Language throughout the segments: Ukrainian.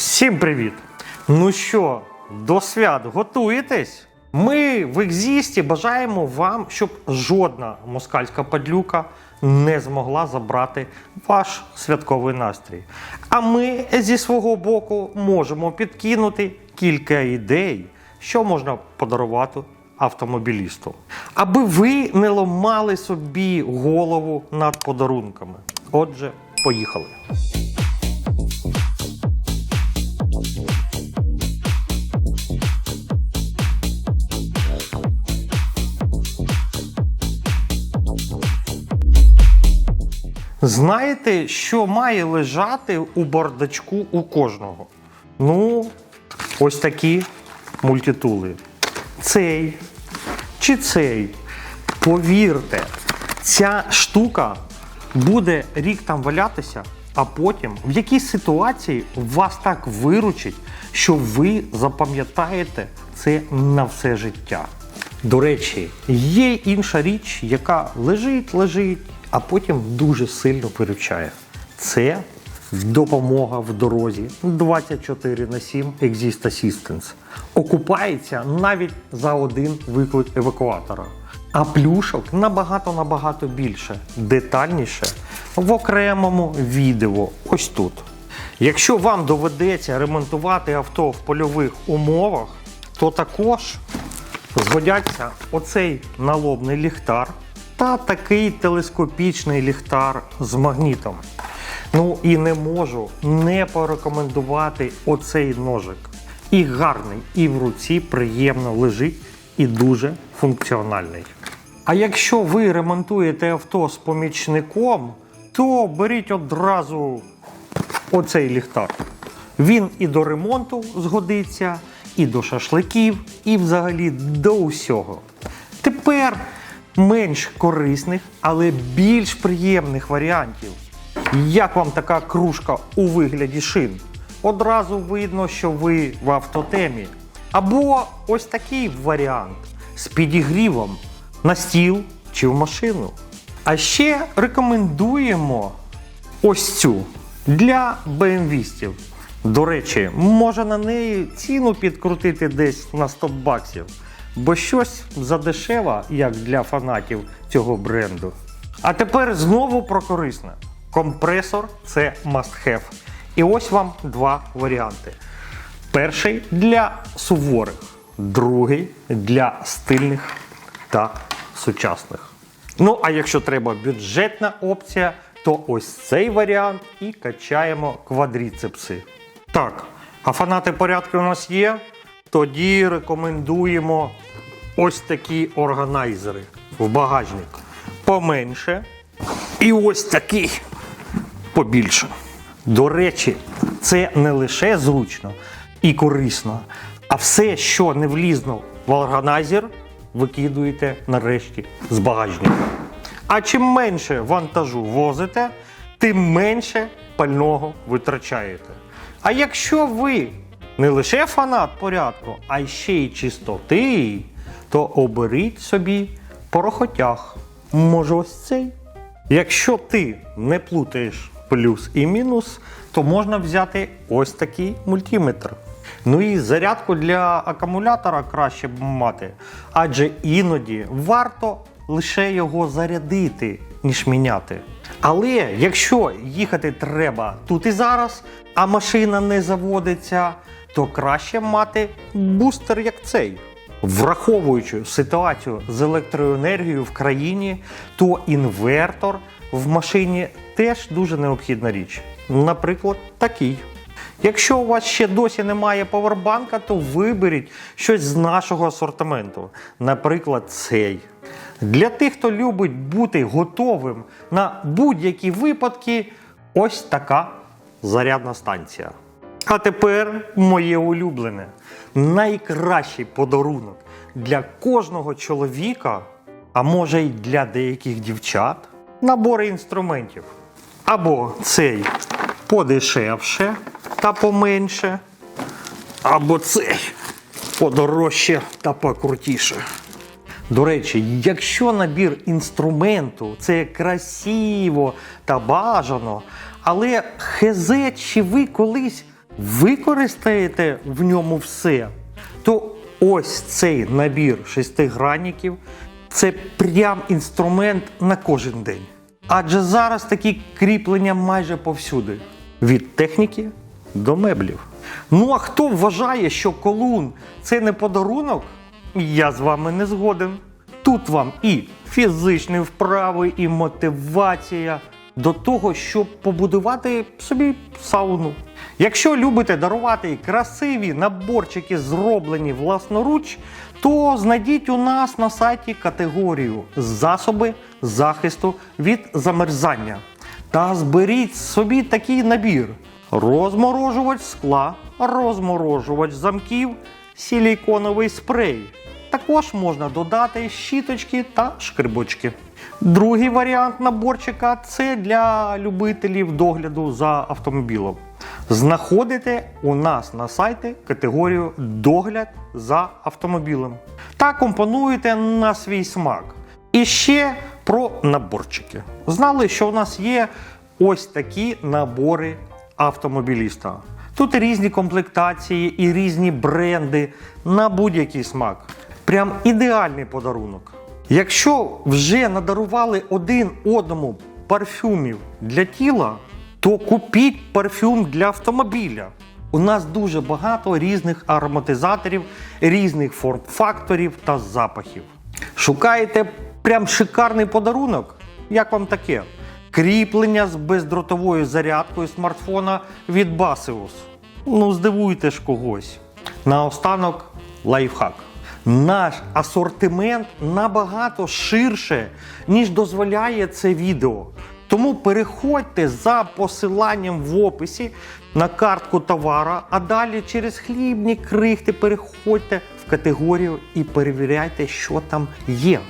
Всім привіт! Ну що, до свят готуєтесь? Ми в Екзісті бажаємо вам, щоб жодна москальська падлюка не змогла забрати ваш святковий настрій. А ми зі свого боку можемо підкинути кілька ідей, що можна подарувати автомобілісту, аби ви не ламали собі голову над подарунками. Отже, поїхали. Знаєте, що має лежати у бардачку у кожного? Ну, ось такі мультитули. Цей чи цей. Повірте, ця штука буде рік там валятися, а потім в якійсь ситуації вас так виручить, що ви запам'ятаєте це на все життя. До речі, є інша річ, яка лежить, лежить, а потім дуже сильно виручає. Це допомога в дорозі 24 на 7 Exist Assistance. Окупається навіть за один виклик евакуатора. А плюшок набагато-набагато більше, детальніше в окремому відео. Ось тут. Якщо вам доведеться ремонтувати авто в польових умовах, то також згодяться оцей налобний ліхтар та такий телескопічний ліхтар з магнітом. Ну і не можу не порекомендувати оцей ножик. І гарний, і в руці приємно лежить, і дуже функціональний. А якщо ви ремонтуєте авто з помічником, то беріть одразу оцей ліхтар. Він і до ремонту згодиться, і до шашликів, і взагалі до усього. Тепер менш корисних, але більш приємних варіантів. Як вам така кружка у вигляді шин? Одразу видно, що ви в автотемі. Або ось такий варіант з підігрівом на стіл чи в машину. А ще рекомендуємо ось цю для БМВістів. До речі, може на неї ціну підкрутити десь на 100 баксів, бо щось задешева, як для фанатів цього бренду. А тепер знову про корисне. Компресор це must have. І ось вам два варіанти. Перший для суворих, другий для стильних та сучасних. Ну, а якщо треба бюджетна опція, то ось цей варіант і качаємо квадріцепси. Так, а фанати порядку у нас є. Тоді рекомендуємо ось такі органайзери в багажник. Поменше. І ось такий побільше. До речі, це не лише зручно і корисно, а все, що не влізло в органайзер, викидуєте нарешті з багажника. А чим менше вантажу возите, тим менше пального витрачаєте. А якщо ви не лише фанат порядку, а ще й чистоти, то оберіть собі порохотяг. Може, ось цей? Якщо ти не плутаєш плюс і мінус, то можна взяти ось такий мультиметр. Ну і зарядку для акумулятора краще б мати, адже іноді варто лише його зарядити, ніж міняти. Але якщо їхати треба тут і зараз, а машина не заводиться, то краще мати бустер як цей. Враховуючи ситуацію з електроенергією в країні, то інвертор в машині теж дуже необхідна річ. Наприклад, такий. Якщо у вас ще досі немає павербанка, то виберіть щось з нашого асортименту. Наприклад, цей. Для тих, хто любить бути готовим на будь-які випадки, ось така зарядна станція. А тепер моє улюблене. Найкращий подарунок для кожного чоловіка, а може й для деяких дівчат набори інструментів. Або цей подешевше та поменше, або цей подорожче та покрутіше. До речі, якщо набір інструменту це красиво та бажано, але хезе, чи ви колись використаєте в ньому все, то ось цей набір шестигранників це прям інструмент на кожен день. Адже зараз такі кріплення майже повсюди. Від техніки до меблів. Ну а хто вважає, що колун це не подарунок? Я з вами не згоден. Тут вам і фізичні вправи, і мотивація до того, щоб побудувати собі сауну. Якщо любите дарувати красиві наборчики, зроблені власноруч, то знайдіть у нас на сайті категорію засоби захисту від замерзання та зберіть собі такий набір: розморожувач скла, розморожувач замків, силіконовий спрей. Також можна додати щіточки та шкребочки. Другий варіант наборчика це для любителів догляду за автомобілем. Знаходите у нас на сайті категорію догляд за автомобілем та компонуєте на свій смак. І ще про наборчики. Знали, що у нас є ось такі набори автомобіліста. Тут різні комплектації і різні бренди на будь-який смак. Прям ідеальний подарунок. Якщо вже надарували один одному парфюмів для тіла, то купіть парфюм для автомобіля. У нас дуже багато різних ароматизаторів, різних форм-факторів та запахів. Шукаєте прям шикарний подарунок? Як вам таке? Кріплення з бездротовою зарядкою смартфона від Baseus. Ну, здивуйте ж когось. Наостанок лайфхак. Наш асортимент набагато ширше, ніж дозволяє це відео. Тому переходьте за посиланням в описі на картку товара, а далі через хлібні крихти переходьте в категорію і перевіряйте, що там є.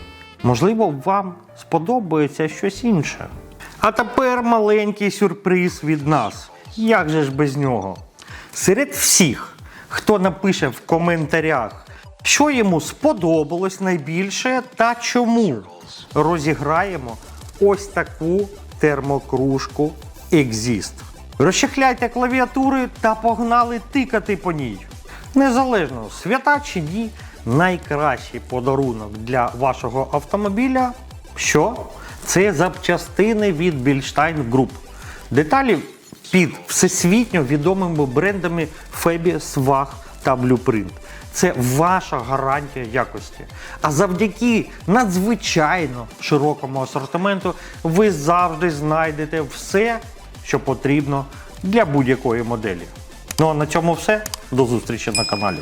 Можливо, вам сподобається щось інше. А тепер маленький сюрприз від нас. Як же ж без нього? Серед всіх, хто напише в коментарях, що йому сподобалось найбільше та чому, розіграємо ось таку термокружку Exist. Розчехляйте клавіатури та погнали тикати по ній. Незалежно свята чи ні, найкращий подарунок для вашого автомобіля. Що? Це запчастини від Bilstein Group. Деталі під всесвітньо відомими брендами Febі, Swag та блюпринт. Це ваша гарантія якості. А завдяки надзвичайно широкому асортименту ви завжди знайдете все, що потрібно для будь-якої моделі. Ну а на цьому все. До зустрічі на каналі.